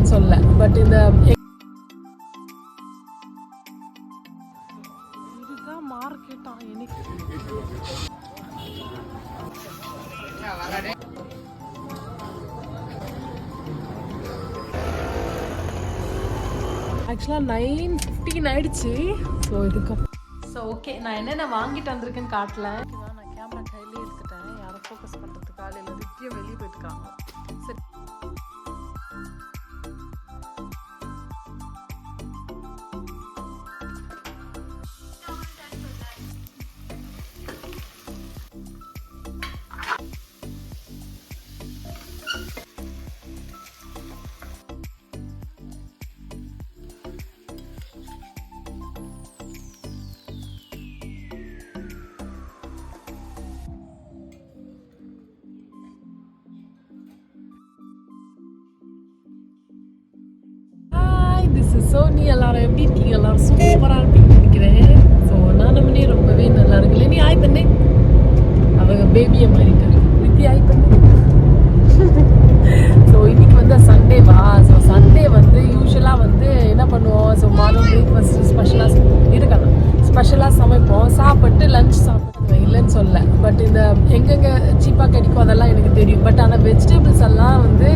இல்லைன்னு சொல்ல. பட் இந்த இதுதான் மார்க்கெட்டா எனக்கு. ஆக்சுவலாக நைன் ஃபிஃப்டீன் ஆயிடுச்சு. ஸோ இதுக்கு ஸோ ஓகே நான் என்னென்ன வாங்கிட்டு வந்திருக்கேன்னு காட்டல. நான் கேமரா கையிலே எடுத்துட்டேன். யாரும் ஃபோக்கஸ் பண்ணுறதுக்கு காலையில் ரித்தியம் வெளியே போயிருக்காங்க ஸோ நீ எல்லாரும் எப்படி இருக்கீங்க? எல்லாரும் சூப்பராக இருப்பீங்க நினைக்கிறேன். ஸோ நானுமே ரொம்பவே நல்லா இருக்குல்ல நீ ஆய் பண்ணே. அவங்க பேபியை மாறிட்டாரு வித்தி ஆய் பண்ணு. ஸோ இன்னைக்கு வந்து சண்டே வா? ஸோ சண்டே வந்து யூஸ்வலாக வந்து என்ன பண்ணுவோம்? ஸோ மாதம் பிரேக்ஃபாஸ்ட் ஸ்பெஷலாக இருக்கணும். ஸ்பெஷலாக சமைப்போம். சாப்பிட்டு லஞ்ச் சாப்பிட்டு இல்லைன்னு சொல்ல பட் இந்த எங்கெங்கே சீப்பாக கிடைக்கும் அதெல்லாம் எனக்கு தெரியும். பட் ஆனால் வெஜிடபிள்ஸ் எல்லாம் வந்து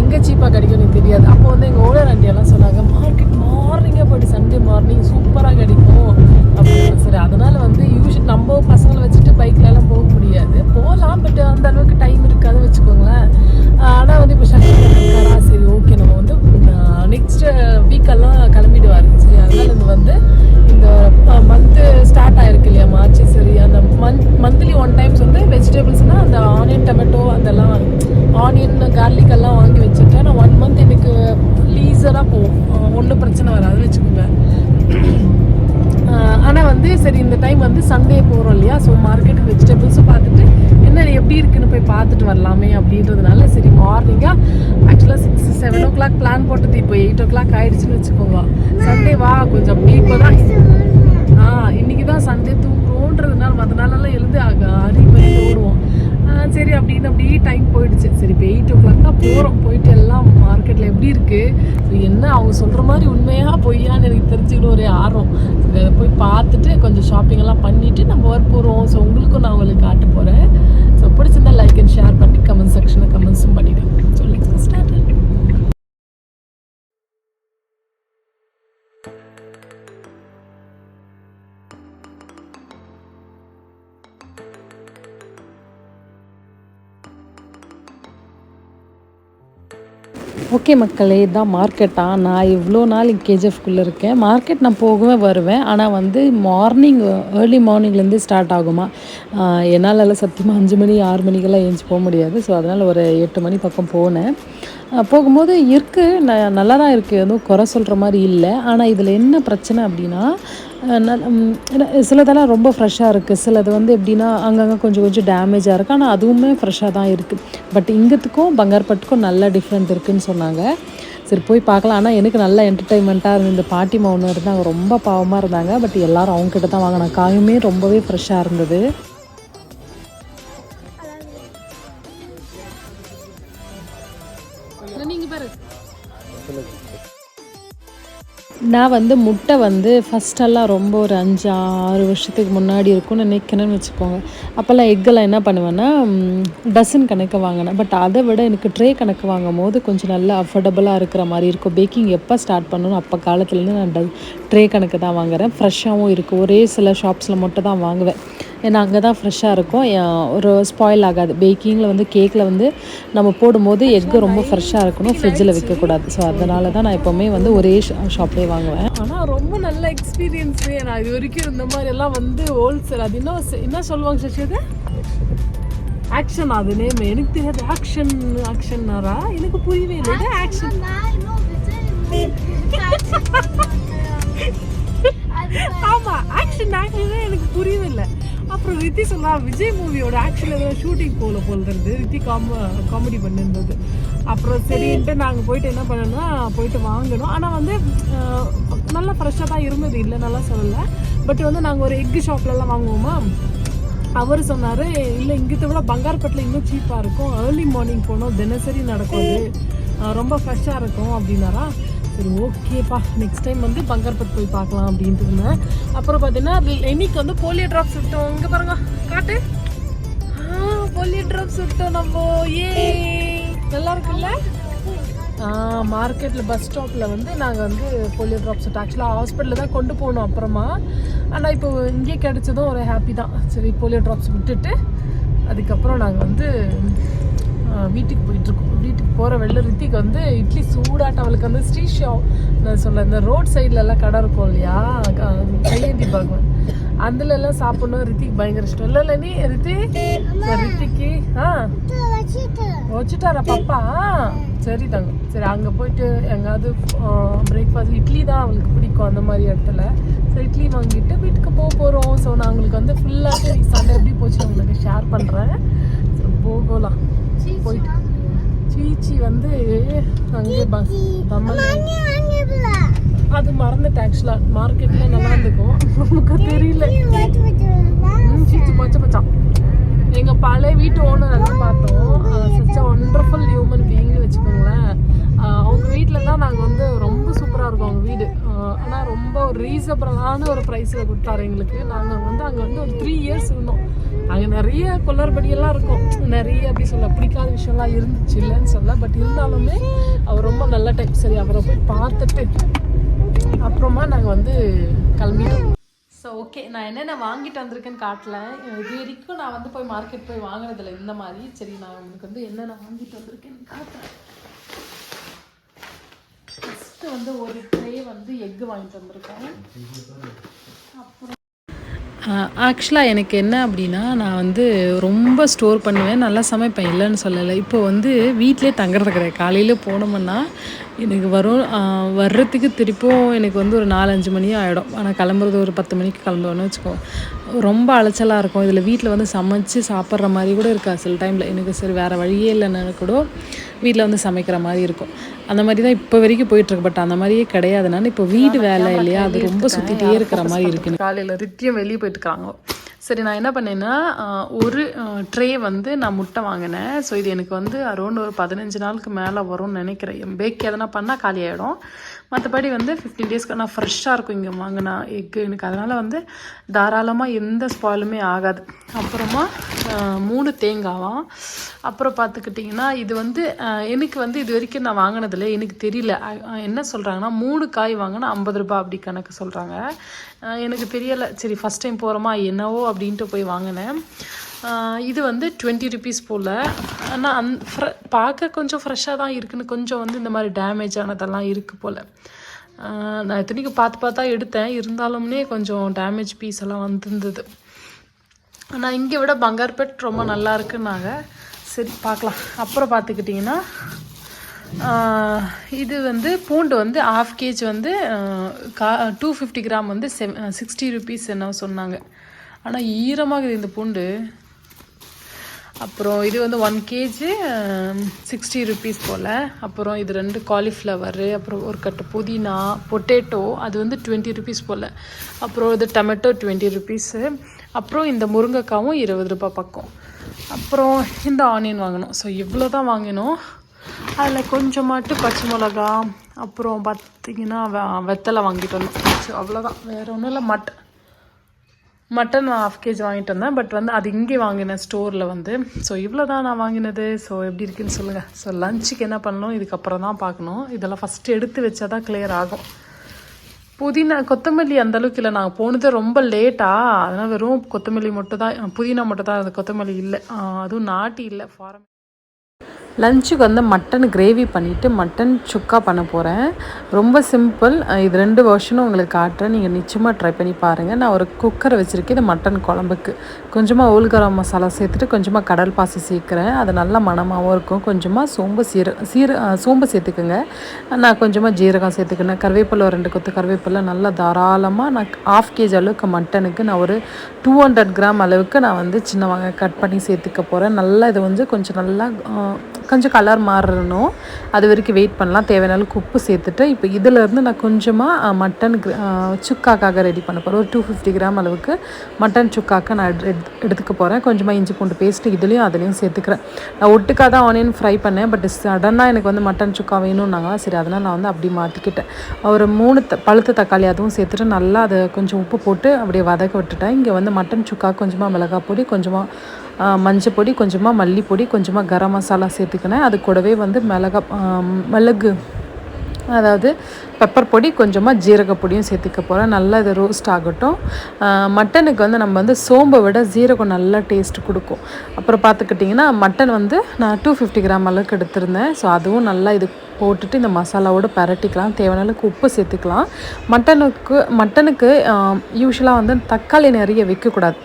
எங்கே சீப்பாக கிடைக்கும் எனக்கு தெரியாது. அப்போ வந்து எங்கள் ஓனர் ஆண்டியெல்லாம் சொன்னாங்க மார்க்கெட் மார்னிங்கே போய்ட்டு சண்டே மார்னிங் சூப்பராக கிடைக்கும் அப்படின்றதுனால சரி மார்னிங்காக ஆக்சுவலாக six seven o'clock plan போட்டது. இப்போ எயிட் ஓ கிளாக் ஆயிடுச்சுன்னு வச்சுக்கோங்க. சண்டே வா கொஞ்சம் இப்போ தான் ஆ இன்னைக்கு தான் சண்டே தூங்குறோன்றதுனால மற்ற நாளெல்லாம் எழுந்து அரி பண்ணி ஓடுவோம். சரி அப்படின்னு அப்படியே டைம் போயிடுச்சு. சரி இப்போ எயிட் ஓ கிளாக் தான் போகிறோம் போயிட்டு எல்லாம் மார்க்கெட்டில் எப்படி இருக்குது என்ன அவங்க சொல்கிற மாதிரி உண்மையாக பொய்யான்னு எனக்கு தெரிஞ்சுக்கிட்டு ஒரே ஆர்வம். அதை போய் பார்த்துட்டு கொஞ்சம் ஷாப்பிங் எல்லாம் பண்ணிவிட்டு நம்ம ஒர்க் போகிறோம் ஸோ உங்களுக்கும் நான் உங்களுக்கு காட்ட போகிறேன் ஸோ பிடிச்சிருந்தா லைக் அண்ட் ஷேர் பண்ணி கமெண்ட் செக்ஷனில் கமெண்ட்ஸும் பண்ணிவிடுங்க ஸோ ஸ்டார்ட் ஓகே மக்களே இதான் மார்க்கெட்டா நான் இவ்வளோ நாள் கேஜிஎஃப்குள்ளே இருக்கேன். மார்க்கெட் நான் போகவே வருவேன். ஆனால் வந்து மார்னிங் ஏர்லி மார்னிங்லேருந்து ஸ்டார்ட் ஆகுமா? என்னால் சத்தியமாக அஞ்சு மணி ஆறு மணிக்கெல்லாம் ஏஞ்சி போக முடியாது. ஸோ அதனால் ஒரு எட்டு மணி பக்கம் போனேன். போகும்போது இருக்குது ந நல்லா தான் இருக்குது எதுவும் குறை சொல்கிற மாதிரி இல்லை. ஆனால் இதில் என்ன பிரச்சனை அப்படின்னா ஏன்னா சிலதெல்லாம் ரொம்ப ஃப்ரெஷ்ஷாக இருக்குது சிலது வந்து எப்படின்னா அங்கங்கே கொஞ்சம் கொஞ்சம் டேமேஜாக இருக்குது ஆனால் அதுவுமே ஃப்ரெஷ்ஷாக தான் இருக்குது பட் இங்கத்துக்கும் பங்கார்பட்டுக்கும் நல்ல டிஃப்ரெண்ட் இருக்குன்னு சொன்னாங்க. சரி போய் பார்க்கலாம். ஆனால் எனக்கு நல்ல என்டர்டைன்மெண்ட்டாக இருந்தது இந்த பாட்டி ஒன்று இருந்தாங்க ரொம்ப பாவமாக இருந்தாங்க. பட் எல்லாரும் அவங்கக்கிட்ட தான் வாங்கினாங்க காயுமே ரொம்பவே ஃப்ரெஷ்ஷாக இருந்தது. நான் வந்து முட்டை வந்து ஃபஸ்ட்டெல்லாம் ரொம்ப ஒரு அஞ்சு ஆறு வருஷத்துக்கு முன்னாடி இருக்கும்னு நினைக்கிறேன்னு வச்சுக்கோங்க. அப்போல்லாம் எக்கெல்லாம் என்ன பண்ணுவேன்னா டசன் கணக்கு வாங்கினேன். பட் அதை விட எனக்கு ட்ரே கணக்கு வாங்கும் போது கொஞ்சம் நல்லா அஃபோர்டபுளாக இருக்கிற மாதிரி இருக்கும். பேக்கிங் எப்போ ஸ்டார்ட் பண்ணணும் அப்போ காலத்துலேருந்து நான் ட ட்ரே கணக்கு தான் வாங்குகிறேன் ஃப்ரெஷ்ஷாகவும் இருக்குது ஒரே சில ஷாப்ஸில் மட்டும் தான் வாங்குவேன். ஏன்னா அங்கே தான் ஃப்ரெஷ்ஷாக இருக்கும். ஏன் ஒரு ஸ்பாயில் ஆகாது. பேக்கிங்கில் வந்து கேக்கில் வந்து நம்ம போடும்போது எக்கு ரொம்ப ஃப்ரெஷ்ஷாக இருக்கணும். ஃப்ரிட்ஜில் வைக்கக்கூடாது. ஸோ அதனால தான் நான் எப்போவுமே வந்து ஒரே ஷாப்லேயே வாங்குவேன். ஆனால் ரொம்ப நல்ல எக்ஸ்பீரியன்ஸு நான் இது வரைக்கும் இந்த மாதிரி எல்லாம் வந்து ஹோல்சேல் அது என்ன என்ன சொல்லுவாங்க சசி அது? ஆக்ஷன் அது நேம் எனக்கு தெரியாது. ஆக்ஷன் ஆக்ஷன்னாரா எனக்கு புரியவே இல்லை. ஆக்ஷன் ஆமா ஆக்ஷன் ஆக்ஷன் எனக்கு புரியவே இல்லை. அப்புறம் ரித்தி சொன்னா விஜய் மூவியோட ஆக்ஷன் ஏதோ ஷூட்டிங் போல போல இருந்து ரித்தி காம காமெடி பண்ணிருந்தது அப்புறம் சரின்ட்டு நாங்கள் போயிட்டு என்ன பண்ணோம்னா போயிட்டு வாங்கினோம் ஆனால் வந்து நல்லா ஃப்ரெஷ்ஷாக தான் இருந்தது. இல்லை நல்லா சொல்லலை. பட் வந்து நாங்கள் ஒரு எக்கு ஷாப்லலாம் வாங்குவோமா? அவர் சொன்னார் இல்லை இங்கிட்ட விட பங்கார்பட்டில் இன்னும் சீப்பாக இருக்கும். ஏர்லி மார்னிங் போனோம். தினசரி நடக்கும் ரொம்ப ஃப்ரெஷ்ஷாக இருக்கும் அப்படின்னாரா. சரி ஓகேப்பா நெக்ஸ்ட் டைம் வந்து பங்கர்பட் போய் பார்க்கலாம் அப்படின்ட்டு இருந்தேன். அப்புறம் பார்த்தீங்கன்னா இன்னைக்கு வந்து போலியோ ட்ராப்ஸ் விட்டோம் இங்கே பாருங்க. காட்டு. போலியோ ட்ராப்ஸ் விட்டோம் நம்ம. ஏ. நல்லா இருக்குல்ல மார்க்கெட்டில் பஸ் ஸ்டாப்பில் வந்து நாங்கள் வந்து போலியோ ட்ராப்ஸ் விட்டோம் ஆக்சுவலாக ஹாஸ்பிட்டலில் தான் கொண்டு போகணும் அப்புறமா. ஆனால் இப்போ இங்கே கிடச்சதும் ஒரு ஹாப்பி தான். சரி போலியோ ட்ராப்ஸ் விட்டுட்டு அதுக்கப்புறம் நாங்கள் வந்து வீட்டுக்கு போயிட்டுருக்கோம். வீட்டுக்கு போகிற வெளில ரித்திக்கு வந்து இட்லி சூடாட்டம் அவளுக்கு வந்து ஸ்ரீஷா நான் சொல்ல இந்த ரோட் சைடில் எல்லாம் கடை இருக்கும் இல்லையா? கையேந்தி பகவான் அதுல எல்லாம் சாப்பிடணும். ரித்திக்கு பயங்கர இஷ்டம். இல்லை இல்லை நீ ரித்தி ரித்திக்கு ஆ. வச்சுட்டாரா பாப்பா? சரி தாங்க. சரி அங்கே போயிட்டு எங்காவது பிரேக்ஃபாஸ்ட் இட்லி தான் அவளுக்கு பிடிக்கும் அந்த மாதிரி இடத்துல. சரி இட்லி வாங்கிட்டு வீட்டுக்கு போக போகிறோம் ஸோ நான் உங்களுக்கு வந்து ஃபுல்லாக சண்டே எப்படி போச்சு உங்களுக்கு ஷேர் பண்ணுறேன் ஸோ போகலாம். போயிட்டு. சீச்சி வந்து அங்கே பஸ் அது மறந்துட்டேன் ஆக்சுவலாக மார்க்கெட்டில் நல்லா இருந்துக்கும். நமக்கு தெரியல. சீச்சி மச்ச மச்சான் எங்கள் பழைய வீட்டு ஓனர் எல்லாம் பார்த்தோம்? சச் ஒண்டர்ஃபுல் ஹியூமன் பீயிங்னு வச்சுக்கோங்களேன். அவங்க வீட்டில் தான் நாங்கள் வந்து ரொம்ப சூப்பராக இருக்கும் அவங்க வீடு. ஆனால் ரொம்ப ஒரு ரீசனபிளான ஒரு ப்ரைஸில் கொடுத்தாரு எங்களுக்கு. நாங்கள் வந்து அங்கே வந்து ஒரு த்ரீ இயர்ஸ் இருந்தோம். அங்கே நிறைய கொள்ளற்படியெல்லாம் இருக்கும். நிறைய அப்படி சொல்ல பிடிக்காத விஷயம்லாம் இருந்துச்சு இல்லைன்னு சொல்ல பட் இருந்தாலுமே அவர் ரொம்ப நல்ல டைப் சரி அவரை போய் பார்த்துட்டு அப்புறமா நாங்கள் வந்து கிளம்பிட்டோம். ஸோ ஓகே நான் என்னென்ன வாங்கிட்டு வந்திருக்கேன்னு காட்டல. இது வரைக்கும் நான் வந்து போய் மார்க்கெட் போய் வாங்கினதில்ல இந்த மாதிரி. சரி நான் உங்களுக்கு வந்து என்னென்ன வாங்கிட்டு வந்திருக்கேன்னு காட்டுறேன். ஃபஸ்ட்டு வந்து ஒரு ட்ரே வந்து எக்கு வாங்கிட்டு வந்திருக்கேன். அப்புறம் ஆக்சுவலாக எனக்கு என்ன அப்படின்னா நான் வந்து ரொம்ப ஸ்டோர் பண்ணுவேன். நல்லா சமைப்பேன் இல்லைன்னு சொல்லலை. இப்போ வந்து வீட்டிலே தங்குறது கிடையாது. காலையில் போனோம்னா எனக்கு வரும் வர்றதுக்கு திருப்பும் எனக்கு வந்து ஒரு நாலஞ்சு மணி ஆகிடும் ஆனால் கிளம்புறது ஒரு பத்து மணிக்கு கிளம்புவோன்னு வச்சுக்கோ. ரொம்ப அலைச்சலாக இருக்கும். இதில் வீட்டில் வந்து சமைச்சு சாப்பிட்ற மாதிரி கூட இருக்காது. சில டைமில் எனக்கு சரி வேறு வழியே இல்லைன்னு கூட வீட்டில் வந்து சமைக்கிற மாதிரி இருக்கும். அந்த மாதிரி தான் இப்போ வரைக்கும் போயிட்டுருக்கு. பட் அந்த மாதிரியே கிடையாதுனால இப்போ வீடு வேலை இல்லையா? அது ரொம்ப சுற்றிட்டே இருக்கிற மாதிரி இருக்கு. காலையில் ரித்தியம் வெளியே போயிட்டுருக்காங்க சரி நான் என்ன பண்ணேன்னா ஒரு ட்ரே வந்து நான் முட்டை வாங்கினேன். ஸோ இது எனக்கு வந்து அரௌண்ட் ஒரு பதினஞ்சு நாளுக்கு மேலே வரும்னு நினைக்கிறேன். பேக் எதனா பண்ணால் காலி ஆகிடும் மற்றபடி வந்து ஃபிஃப்டீன் டேஸ்க்கு நான் ஃப்ரெஷ்ஷாக இருக்கும் இங்கே வாங்கினா எக்கு எனக்கு. அதனால் வந்து தாராளமாக எந்த ஸ்பாயிலுமே ஆகாது. அப்புறமா மூணு தேங்காவாம் அப்புறம் பார்த்துக்கிட்டிங்கன்னா இது வந்து எனக்கு வந்து இது வரைக்கும் நான் வாங்கினதில்ல. எனக்கு தெரியல. என்ன சொல்கிறாங்கன்னா மூணு காய் வாங்கினா ஐம்பது ரூபாய் அப்படி கணக்கு சொல்கிறாங்க எனக்கு தெரியலை. சரி ஃபஸ்ட் டைம் போகிறோமா என்னவோ அப்படின்ட்டு போய் வாங்கினேன். இது வந்து டுவெண்ட்டி ருபீஸ் போல். ஆனால் அந் ஃப்ர பார்க்க கொஞ்சம் ஃப்ரெஷ்ஷாக தான் இருக்குன்னு கொஞ்சம் வந்து இந்த மாதிரி டேமேஜ் ஆனதெல்லாம் இருக்குது போல். நான் இத்தனைக்கு பார்த்து பார்த்தா எடுத்தேன். இருந்தாலுமே கொஞ்சம் டேமேஜ் பீஸ் எல்லாம் வந்திருந்தது. ஆனால் இங்கே விட பங்கார்பேட் ரொம்ப நல்லா இருக்குன்னாங்க. சரி பார்க்கலாம். அப்புறம் பார்த்துக்கிட்டிங்கன்னா இது வந்து பூண்டு வந்து ஆஃப் கேஜ் வந்து கா டூ ஃபிஃப்டி கிராம் வந்து செவ் சிக்ஸ்டி ருபீஸ் என்ன சொன்னாங்க. ஆனால் ஈரமாக இந்த பூண்டு. அப்புறம் இது வந்து ஒன் கேஜி சிக்ஸ்டி ருபீஸ் போல். அப்புறம் இது ரெண்டு காலிஃப்ளவரு அப்புறம் ஒரு கட்டு புதினா பொட்டேட்டோ அது வந்து டுவெண்ட்டி ருபீஸ் போல். அப்புறம் இது டொமேட்டோ டுவெண்ட்டி ருபீஸு அப்புறம் இந்த முருங்கைக்காவும் இருபது ரூபாய் பக்கம். அப்புறம் இந்த ஆனியன் வாங்கினோம் ஸோ இவ்வளோ தான் வாங்கினோம். அதில் கொஞ்சமாட்டு பச்சை மிளகா அப்புறம் பார்த்திங்கன்னா வெத்தலை வாங்கிட்டு வந்தோம் ஸோ அவ்வளோதான் வேறு ஒன்றும் இல்லை. மட்டன் மட்டன் ஹாஃப் கேஜி வாங்கிட்டு வந்தேன். பட் வந்து அது இங்கே வாங்கினேன் ஸ்டோரில் வந்து. ஸோ இவ்வளோ தான் நான் வாங்கினது. ஸோ எப்படி இருக்குன்னு சொல்லுங்கள் ஸோ லஞ்சுக்கு என்ன பண்ணணும்? இதுக்கப்புறம் தான் பார்க்கணும். இதெல்லாம் ஃபஸ்ட்டு எடுத்து வச்சா தான் கிளியர் ஆகும். புதினா கொத்தமல்லி அந்த அளவுக்கு இல்லை. நாங்கள் போனது ரொம்ப லேட்டா அதனால் வெறும் கொத்தமல்லி மட்டும் தான் புதினா மட்டும் தான் அந்த கொத்தமல்லி இல்லை. அதுவும் நாட்டி இல்லை ஃபாரம் லஞ்சுக்கு வந்து மட்டன் கிரேவி பண்ணிவிட்டு மட்டன் சுக்கா பண்ண போகிறேன் ரொம்ப சிம்பிள் இது ரெண்டு வருஷனும் உங்களுக்கு காட்டுறேன். நீங்கள் நிச்சயமாக ட்ரை பண்ணி பாருங்கள் நான் ஒரு குக்கரை வச்சுருக்கேன் இது மட்டன் குழம்புக்கு. கொஞ்சமாக ஓல்கரம் மசாலா சேர்த்துட்டு கொஞ்சமாக கடல் பாசி சேர்க்குறேன். அது நல்லா மணமாகவும் இருக்கும். கொஞ்சமாக சோம்பு சீர சீர சோம்பு சேர்த்துக்குங்க. நான் கொஞ்சமாக ஜீரகம் சேர்த்துக்கினேன் கருவேப்பிலை ரெண்டு கொத்து கருவேப்பிலை நல்லா தாராளமாக நான் ஆஃப் கேஜி அளவுக்கு மட்டனுக்கு நான் ஒரு டூ ஹண்ட்ரட் கிராம் அளவுக்கு நான் வந்து சின்ன வெங்காயம் கட் பண்ணி சேர்த்துக்க போகிறேன் நல்லா இது வந்து கொஞ்சம் நல்லா கொஞ்சம் கலர் மாறணும். அது வரைக்கும் வெயிட் பண்ணலாம். தேவையான அளவுக்கு உப்பு சேர்த்துட்டு இப்போ இதிலேருந்து நான் கொஞ்சமாக மட்டன் சுக்காக்காக ரெடி பண்ண போகிறேன் ஒரு டூ ஃபிஃப்டி கிராம் அளவுக்கு மட்டன் சுக்காக்க நான் எடு- எடுத்து- எடுத்துக்க போகிறேன் கொஞ்சமாக இஞ்சி பூண்டு பேஸ்ட்டு இதுலேயும் அதுலேயும் சேர்த்துக்கிறேன். நான் ஒட்டுக்காக தான் ஆனியன் ஃப்ரை பண்ணேன் பட் சடனாக எனக்கு வந்து மட்டன் சுக்கா வேணும்னாங்க. சரி அதனால் நான் வந்து அப்படி மாற்றிக்கிட்டேன் ஒரு மூணு த பழுத்த தக்காளி அதுவும் சேர்த்துட்டு நல்லா அதை கொஞ்சம் உப்பு போட்டு அப்படியே வதக்க விட்டுட்டேன். இங்கே வந்து மட்டன் சுக்கா கொஞ்சமாக மிளகாய் பொடி கொஞ்சமாக மஞ்சப்பொடி கொஞ்சமாக மல்லிப்பொடி கொஞ்சமாக கரம் மசாலா சேர்த்துக்கினேன். அது கூடவே வந்து மிளகா மிளகு அதாவது பெப்பர் பொடி கொஞ்சமாக ஜீரக பொடியும் சேர்த்துக்க போகிறேன் நல்லா இது ரோஸ்ட் ஆகட்டும். மட்டனுக்கு வந்து நம்ம வந்து சோம்பை விட ஜீரகம் நல்லா டேஸ்ட் கொடுக்கும். அப்புறம் பார்த்துக்கிட்டிங்கன்னா மட்டன் வந்து நான் டூ ஃபிஃப்டி கிராம் அளவுக்கு எடுத்திருந்தேன். ஸோ அதுவும் நல்லா இது போட்டுட்டு இந்த மசாலாவோட பரட்டிக்கலாம். தேவையான அளவுக்கு உப்பு சேர்த்துக்கலாம். மட்டனுக்கு மட்டனுக்கு யூஸ்வலாக வந்து தக்காளி நிறைய வைக்கக்கூடாது.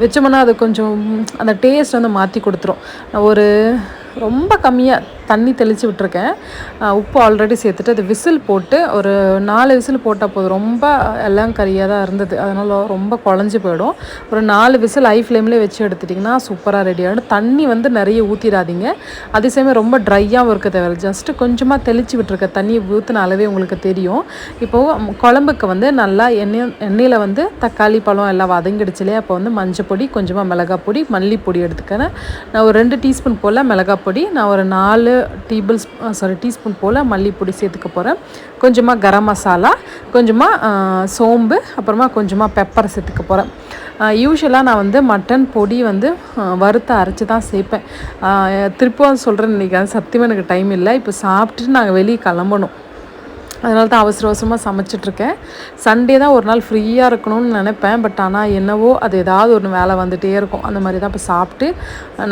வச்சோம்னா அது கொஞ்சம் அந்த டேஸ்ட் வந்து மாற்றி கொடுத்துரும். ஒரு ரொம்ப கம்மியாக தண்ணி தெளித்து விட்டுருக்கேன். உப்பு ஆல்ரெடி சேர்த்துட்டு அது விசில் போட்டு ஒரு நாலு விசில் போட்டால் போதும். ரொம்ப எல்லாம் கறியாக தான் இருந்தது. அதனால் ரொம்ப குழஞ்சி போயிடும். ஒரு நாலு விசில் ஹை ஃப்ளேம்லேயே வச்சு எடுத்துட்டிங்கன்னா சூப்பராக ரெடி ஆகிடும் தண்ணி வந்து நிறைய ஊற்றிடாதீங்க அதே சமயம் ரொம்ப ட்ரையாகவும் இருக்க தேவையில்ல. ஜஸ்ட்டு கொஞ்சமாக தெளித்து விட்டுருக்க. தண்ணியை ஊற்றின அளவே உங்களுக்கு தெரியும். இப்போது குழம்புக்கு வந்து நல்லா எண்ணெய் எண்ணெயில் வந்து தக்காளி பழம் எல்லாம் வதங்கிடுச்சு இல்லையா? அப்போ வந்து மஞ்சள் பொடி கொஞ்சமாக மிளகாய் பொடி மல்லிப்பொடி எடுத்துக்கிறேன் நான் ஒரு ரெண்டு டீஸ்பூன் போல் மிளகாய் பொடி நான் ஒரு நாலு டேபிள் சாரி டீஸ்பூன் போல் மல்லிப்பொடி சேர்த்துக்க போகிறேன் கொஞ்சமாக கரம் மசாலா கொஞ்சமாக சோம்பு அப்புறமா கொஞ்சமாக பெப்பர் சேர்த்துக்க போகிறேன் யூஸ்வலாக நான் வந்து மட்டன் பொடி வந்து வறுத்து அரைச்சி தான் சேர்ப்பேன் திருப்பவும் சொல்கிறேன் இன்றைக்கி அது சத்தியமாக எனக்கு டைம் இல்லை. இப்போ சாப்பிட்டுட்டு நாங்கள் வெளியே கிளம்பணும். அதனால தான் அவசர அவசரமாக சமைச்சிட்ருக்கேன். சண்டே தான் ஒரு நாள் ஃப்ரீயாக இருக்கணும்னு நினைப்பேன். பட் ஆனால் என்னவோ அது ஏதாவது ஒரு வேலை வந்துகிட்டே இருக்கும். அந்த மாதிரி தான் இப்போ சாப்பிட்டு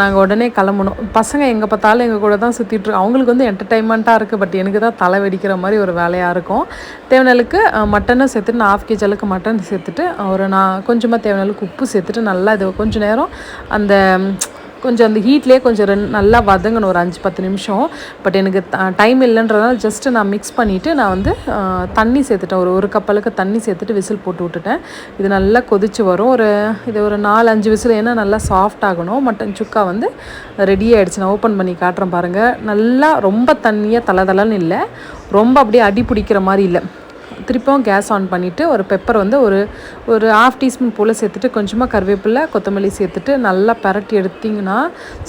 நாங்கள் உடனே கிளம்பணும். பசங்க எங்கே பார்த்தாலும் எங்கள் கூட தான் சுற்றிட்டு இருக்கோம் அவங்களுக்கு வந்து என்டர்டைன்மெண்ட்டாக இருக்குது பட் எனக்கு தான் தலை வெடிக்கிற மாதிரி ஒரு வேலையாக இருக்கும். தேவனலுக்கு மட்டனும் சேர்த்துட்டு நான் ஆஃப் கேஜி அளவுக்கு மட்டன் சேர்த்துட்டு ஒரு நான் கொஞ்சமாக தேவையான அளவுக்கு உப்பு சேர்த்துட்டு நல்லா இது கொஞ்சம் நேரம் அந்த கொஞ்சம் அந்த ஹீட்லேயே கொஞ்சம் ரெண்டு நல்லா வதங்கணும் ஒரு அஞ்சு பத்து நிமிஷம். பட் எனக்கு டைம் இல்லைன்றதுனால ஜஸ்ட்டு நான் மிக்ஸ் பண்ணிவிட்டு நான் வந்து தண்ணி சேர்த்துட்டேன். ஒரு ஒரு கப்பலுக்கு தண்ணி சேர்த்துட்டு விசில் போட்டு விட்டுட்டேன். இது நல்லா கொதிச்சு வரும். ஒரு இது ஒரு நாலு அஞ்சு விசில் ஏன்னா நல்லா சாஃப்ட் ஆகணும். மட்டன் சுக்கா வந்து ரெடி ஆகிடுச்சு நான் ஓப்பன் பண்ணி காட்டுறேன் பாருங்கள் நல்லா ரொம்ப தண்ணியாக தலை தலைன்னு இல்லை. ரொம்ப அப்படியே அடி பிடிக்கிற மாதிரி இல்லை. திருப்பியும் கேஸ் ஆன் பண்ணிவிட்டு ஒரு பெப்பர் வந்து ஒரு ஒரு ஹாஃப் டீஸ்பூன் போல் சேர்த்துட்டு கொஞ்சமாக கருவேப்பிலை கொத்தமல்லி சேர்த்துட்டு நல்லா பரட்டி எடுத்திங்கன்னா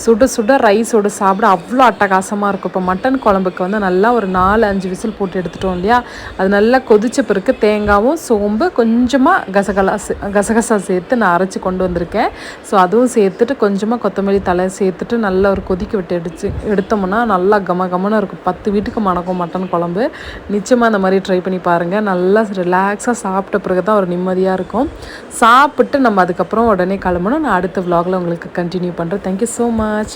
சுட சுட ரைஸோட சாப்பிட அவ்வளோ அட்டகாசமாக இருக்கும். இப்போ மட்டன் குழம்புக்கு வந்து நல்லா ஒரு நாலு அஞ்சு விசில் போட்டு எடுத்துட்டோம் இல்லையா? அது நல்லா கொதிச்ச பிறகு தேங்காவும் சோம்பு கொஞ்சமாக கசகலா சே- கசகசா சேர்த்து நான் அரைச்சி கொண்டு வந்திருக்கேன். ஸோ அதுவும் சேர்த்துட்டு கொஞ்சமாக கொத்தமல்லி தலை சேர்த்துட்டு நல்லா ஒரு கொதிக்க விட்டு எடுத்து எடுத்தோம்னா நல்லா கம கமன்னு இருக்கும். பத்து வீட்டுக்கு மணக்கும் மட்டன் குழம்பு. நிச்சயமாக அந்த மாதிரி ட்ரை பண்ணி பாருங்கள் நல்லா ரிலாக்ஸாக சாப்பிட்ட பிறகு தான் ஒரு நிம்மதியாக இருக்கும். சாப்பிட்டு நம்ம அதுக்கப்புறம் உடனே கிளம்பணும். நான் அடுத்த விலாகில் உங்களுக்கு கண்டினியூ பண்ணுறேன் தேங்க்யூ ஸோ மச்